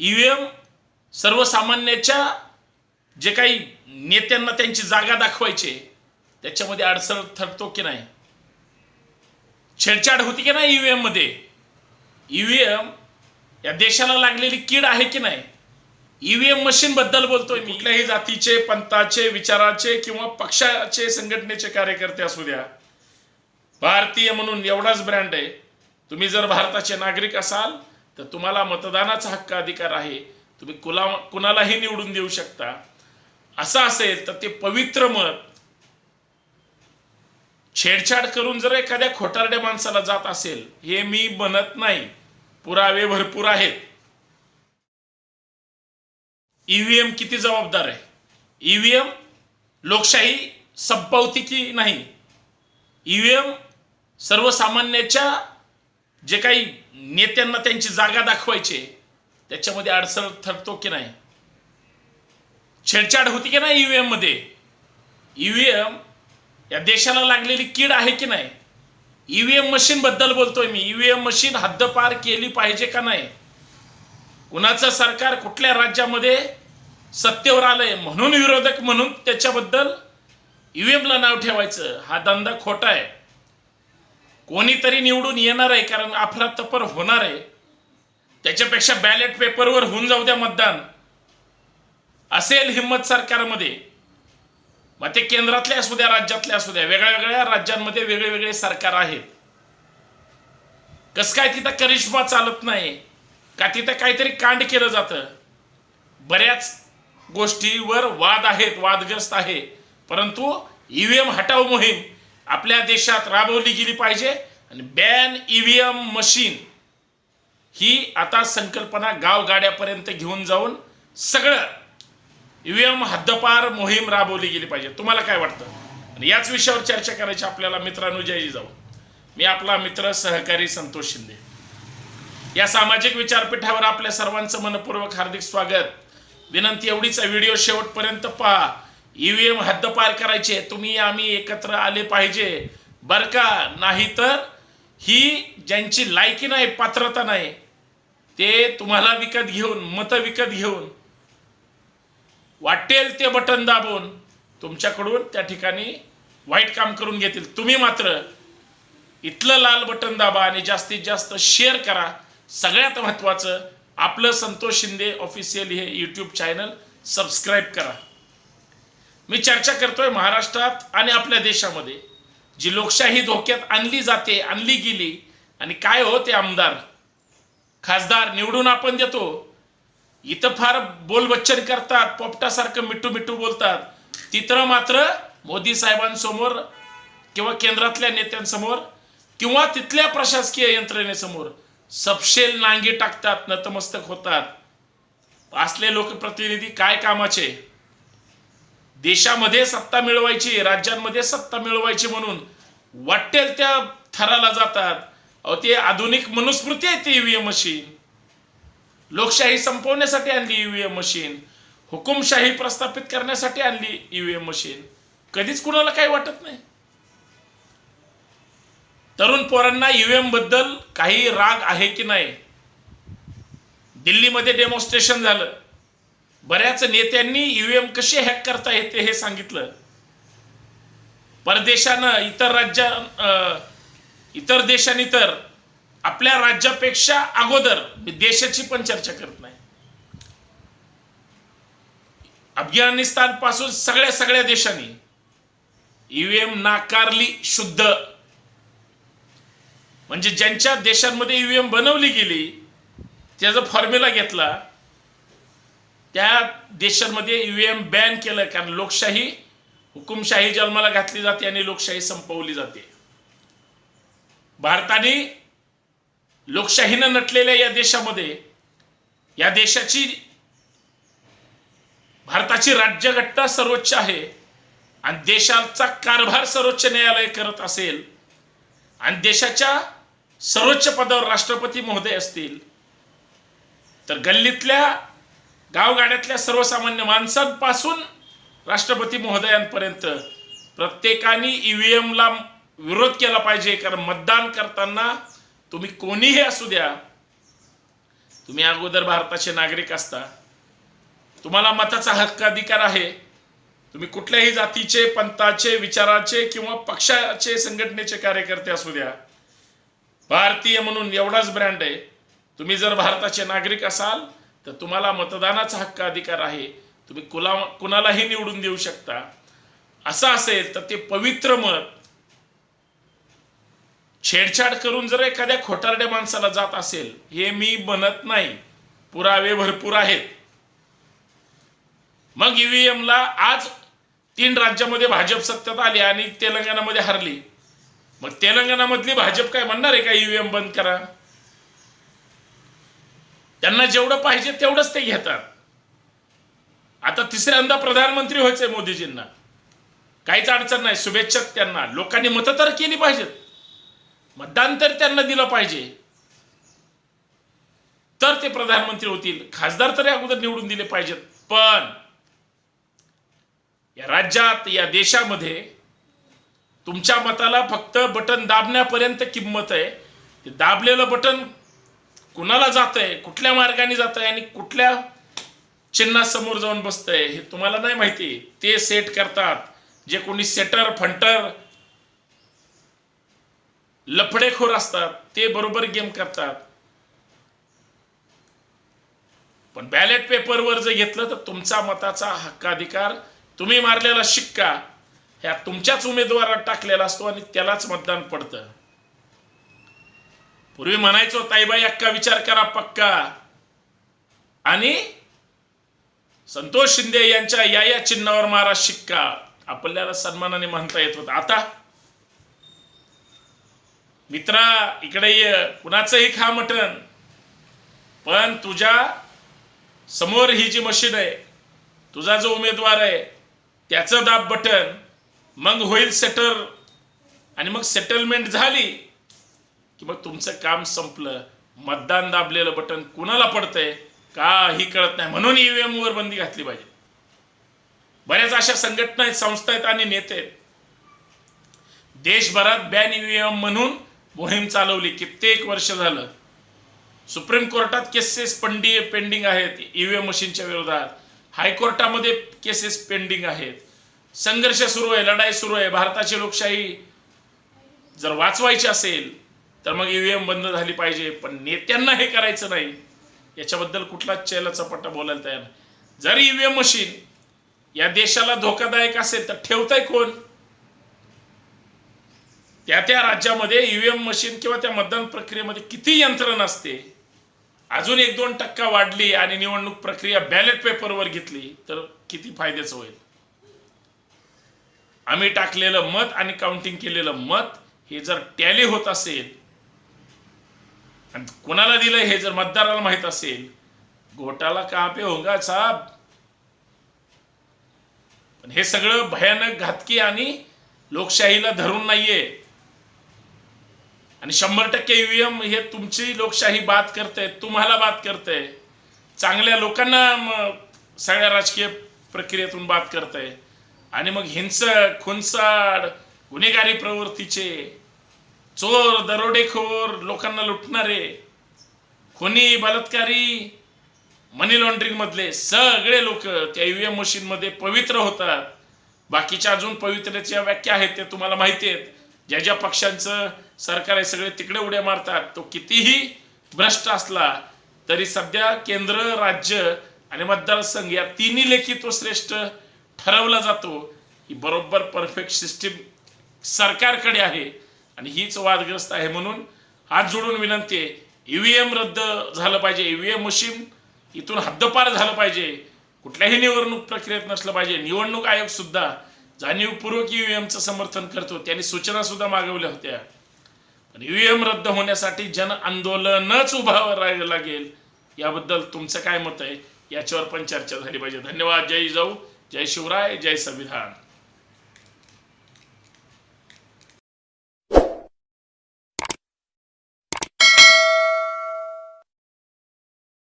EVM सर्वसामान्याच्या जे काही नेत्यांना त्यांची जागा दाखवायचे त्याच्यामध्ये अडचण ठरतो की नाही? छेडछाड होती की नाही ईव्हीएममध्ये? ईव्हीएम या देशाला लागलेली कीड आहे की नाही? ईव्हीएम मशीन बद्दल बोलतोय मी. कुठल्याही जातीचे पंथाचे विचाराचे किंवा पक्षाचे संघटनेचे कार्यकर्ते असू द्या. भारतीय म्हणून एवढाच ब्रँड आहे. तुम्ही जर भारताचे नागरिक असाल तर तुम्हाला मतदानाचा हक्क अधिकार आहे. तुम्ही कुला कुणालाही निवडून देऊ शकता. असं असेल तर ते पवित्र मत. छेडछाड करून जर एखाद्या खोटारड्या माणसाला जात असेल हे मी बनत नाही. पुरावे भरपूर आहेत. ईव्हीएम किती जबाबदार आहे? ईव्हीएम लोकशाही संपवती की नाही? ईव्हीएम सर्वसामान्याच्या जे काही नेत्यांना त्यांची जागा दाखवायची त्याच्यामध्ये अडसर ठरतो की नाही? छेडछाड होती की नाही ईव्हीएममध्ये? ईव्हीएम या देशाला लागलेली कीड आहे की नाही? ईव्हीएम मशीन बद्दल बोलतोय मी. ईव्हीएम मशीन हद्दपार केली पाहिजे का नाही? कुणाचं सरकार कुठल्या राज्यामध्ये सत्तेवर आलंय? म्हणून विरोधक म्हणून त्याच्याबद्दल ईव्हीएमला नाव ठेवायचं. हा धंदा खोटा आहे. कोणीतरी निवडून येणार आहे कारण अफरातफर होणार आहे. त्याच्यापेक्षा बॅलेट पेपरवर होऊन जाऊ द्या मतदान. असेल हिंमत सरकारमध्ये. मग ते केंद्रातले असू द्या राज्यातले असू द्या वेगळ्या वेगळ्या राज्यांमध्ये वेगळे वेगळे सरकार आहेत. कसं काय तिथं करिश्मा चालत नाही? का तिथं काहीतरी कांड केलं जातं? बऱ्याच गोष्टीवर वाद आहेत वादग्रस्त आहे. परंतु ईव्हीएम हटाव मोहीम आपल्या देशात राबवली गेली पाहिजे. आणि बॅन ईव्हीएम मशीन ही आता संकल्पना गावगाड्यापर्यंत घेऊन जाऊन सगळं ईव्हीएम हद्दपार मोहीम राबवली गेली पाहिजे. तुम्हाला काय वाटतं? आणि याच विषयावर चर्चा करायची आपल्याला मित्रांनो जयजी जाऊ. मी आपला मित्र सहकारी संतोष शिंदे. या सामाजिक विचारपीठावर आपल्या सर्वांचं मनपूर्वक हार्दिक स्वागत. विनंती एवढीच व्हिडिओ शेवटपर्यंत पहा. ईव्हीएम हद्दपार करायचे तुम्ही आम्ही एकत्र आले पाहिजे. बर का? नाही तर ही ज्यांची लायकी नाही पात्रता नाही ते तुम्हाला विकत घेऊन मतं विकत घेऊन वाटेल ते बटन दाबून तुमच्याकडून त्या ठिकाणी वाईट काम करून घेतील. तुम्ही मात्र इथलं लाल बटन दाबा आणि जास्तीत जास्त शेअर करा. सगळ्यात महत्त्वाचं आपलं संतोष शिंदे ऑफिशियल हे यूट्यूब चॅनल सबस्क्राईब करा. मी चर्चा करतोय महाराष्ट्रात आणि आपल्या देशामध्ये. जी लोकशाही धोक्यात आणली जाते आणली गेली आणि काय हो ते आमदार? खासदार निवडून आपण देतो. इथं फार बोलबच्चन करतात पोपटासारखं मिठू मिठू बोलतात. तिथं मात्र मोदी साहेबांसमोर किंवा केंद्रातल्या नेत्यांसमोर किंवा तिथल्या प्रशासकीय यंत्रणेसमोर सपशेल नांगी टाकतात नतमस्तक होतात. असले लोकप्रतिनिधी काय कामाचे? देशामध्ये सत्ता मिळवायची राज्यांमध्ये सत्ता मिळवायची म्हणून वाटेल त्या थराला जातात. अहो ते आधुनिक मनुस्मृती आहे ती ईव्हीएम मशीन लोकशाही संपवण्यासाठी आणली ईव्हीएम मशीन हुकुमशाही प्रस्थापित करण्यासाठी आणली ईव्हीएम मशीन कधीच कुणाला काही वाटत नाही. तरुण पोरांना ईव्हीएमबद्दल काही राग आहे की नाही? दिल्लीमध्ये डेमॉन्स्ट्रेशन झालं. बऱ्याच नेत्यांनी ईव्हीएम कसे हॅक करता येते हे सांगितलं. परदेशानं इतर राज्या अं, इतर देशांनी तर आपल्या राज्यापेक्षा अगोदर मी देशाची पण चर्चा करत नाही. अफगाणिस्तानपासून सगळ्या सगळ्या देशांनी ईव्हीएम नाकारली शुद्ध. म्हणजे ज्यांच्या देशांमध्ये ईव्हीएम बनवली गेली त्याचा फॉर्म्युला घेतला त्या देशांमध्ये ईव्हीएम बॅन केलं कारण लोकशाही हुकुमशाही जन्माला घातली जाते आणि लोकशाही संपवली जाते. भारताने लोकशाहीनं नटलेल्या या देशामध्ये या देशाची भारताची राज्यघटना सर्वोच्च आहे आणि देशाचा कारभार सर्वोच्च न्यायालय करत असेल आणि देशाच्या सर्वोच्च पदावर राष्ट्रपती महोदय असतील तर गल्लीतल्या गावगाड्यातल्या सर्वसामान्य माणसांपासून राष्ट्रपती महोदयांपर्यंत प्रत्येकाने ईव्हीएमला विरोध केला पाहिजे कारण मतदान करताना तुम्ही कोणीही असू द्या तुम्ही अगोदर भारताचे नागरिक असता तुम्हाला मताचा हक्क अधिकार आहे तुम्ही कुठल्याही जातीचे पंथाचे विचाराचे किंवा पक्षाचे संघटनेचे कार्यकर्ते असू द्या. भारतीय म्हणून एवढाच ब्रँड आहे. तुम्ही जर भारताचे नागरिक असाल तर तुम्हाला मतदानाचा हक्क अधिकार आहे. तुम्ही कुला कुणालाही निवडून देऊ शकता. असं असेल तर ते पवित्र मत. छेडछाड करून जर एखाद्या खोटारड्या माणसाला जात असेल हे मी बनत नाही. पुरावे भरपूर आहेत. मग ईव्हीएमला आज तीन राज्यामध्ये भाजप सत्तेत आली आणि तेलंगणामध्ये हरली. मग तेलंगणामधली भाजप काय म्हणणार आहे का ईव्हीएम बंद करा? त्यांना जेवढं पाहिजे तेवढंच ते घेतात. आता तिसऱ्यांदा प्रधानमंत्री व्हायचंय मोदीजींना. काहीच अडचण नाही शुभेच्छक त्यांना. लोकांनी मतं तर केली पाहिजेत. मतदान तर त्यांना दिलं पाहिजे. तर ते प्रधानमंत्री होतील. खासदार तरी अगोदर निवडून दिले पाहिजेत. पण या राज्यात या देशामध्ये तुमच्या मताला फक्त बटन दाबण्यापर्यंत किंमत आहे. ते दाबलेलं बटन कुणाला जात आहे कुठल्या मार्गाने जात आहे आणि कुठल्या चिन्हासमोर जाऊन बसतंय हे तुम्हाला नाही माहिती. ते सेट करतात. जे कोणी सेटर फंटर लफडेखोर असतात ते बरोबर गेम करतात. पण बॅलेट पेपरवर जर घेतलं तर तुमचा मताचा हक्काधिकार तुम्ही मारलेला शिक्का. ह्या तुमच्याच उमेदवारात टाकलेला असतो आणि त्यालाच मतदान पडतं. पूर्वी म्हणायचो ताईबाई अक्का विचार करा पक्का. आणि संतोष शिंदे यांच्या या या चिन्हावर मारा शिक्का. आपल्याला सन्मानाने म्हणता येत होता. आता मित्रा इकडे ये. कुणाचंही खा मटण पण तुझ्या समोर ही जी मशीन आहे तुझा जो उमेदवार आहे त्याचं दाब बटन. मग होईल सेटल आणि मग सेटलमेंट झाली. की मग तुमचं काम संपलं. मतदान दाबलेलं बटन कुणाला पडतंय काही कळत नाही. म्हणून ईव्हीएम वर बंदी घातली पाहिजे. बऱ्याच अशा संघटना आहेत संस्था आहेत आणि नेते आहेत. देशभरात बॅन ईव्हीएम म्हणून मोहीम चालवली. कित्येक वर्ष झालं. सुप्रीम कोर्टात केसेस पंडी पेंडिंग आहेत ईव्हीएम मशीनच्या विरोधात. हायकोर्टामध्ये केसेस पेंडिंग आहेत. संघर्ष सुरू आहे लढाई सुरू आहे. भारताची लोकशाही जर वाचवायची असेल तर मग ईव्हीएम बंद झाली पाहिजे. पण नेत्यांना हे करायचं नाही. याच्याबद्दल कुठलाच चैला चपाटा बोलायला तयार नाही. जर ईव्हीएम मशीन या देशाला धोकादायक असेल तर ठेवताय कोण? त्या त्या राज्यामध्ये ईव्हीएम मशीन किंवा त्या मतदान प्रक्रियेमध्ये किती यंत्रणा असते? अजून एक दोन टक्का वाढली आणि निवडणूक प्रक्रिया बॅलेट पेपरवर घेतली तर किती फायद्याचं होईल? आम्ही टाकलेलं मत आणि काउंटिंग केलेलं मत हे जर टॅली होत असेल आणि कोणाला दिलं हे जर मतदाराला माहीत असेल घोटाला का पे होगा साहेब? पण हे सगळं भयानक घातकी आणि लोकशाहीला धरून नाहीये. आणि शंभर टक्के ईव्हीएम हे तुमची लोकशाही बात करते तुम्हाला बात करते चांगल्या लोकांना सगळ्या राजकीय प्रक्रियेतून बात करते आणि मग हिंसक खुनसाड गुन्हेगारी प्रवृत्तीचे चोर दरोडेखोर लोकांना लुटणारे कोणी बलात्कारी मनी लॉन्ड्रिंग मधले सगळे लोक त्या ईव्हीएम मशीन मध्ये पवित्र होतात. बाकीच्या अजून पवित्रतेच्या व्याख्या आहेत त्या तुम्हाला माहिती आहेत. ज्या ज्या पक्षांचं सरकार आहे सगळे तिकडे उड्या मारतात. तो कितीही भ्रष्ट असला तरी सध्या केंद्र राज्य आणि मतदारसंघ या तिन्ही लेखी तो श्रेष्ठ ठरवला जातो. ही बरोबर परफेक्ट सिस्टीम सरकारकडे आहे. आणि हीच वादग्रस्त आहे म्हणून हात जोडून विनंती आहे. ईव्हीएम रद्द झालं पाहिजे. ईव्हीएम मशीन इथून हद्दपार झालं पाहिजे. कुठल्याही निवडणूक प्रक्रियेत नसलं पाहिजे. निवडणूक आयोग सुद्धा जाणीवपूर्वक ईव्हीएमचं समर्थन करतो. त्यांनी सूचना सुद्धा मागवल्या होत्या. पण ईव्हीएम रद्द होण्यासाठी जन आंदोलनच उभारावं राहायला लागेल. याबद्दल तुमचं काय मत आहे? याच्यावर पण चर्चा झाली पाहिजे. धन्यवाद. जय जाऊ. जय शिवराय. जय संविधान.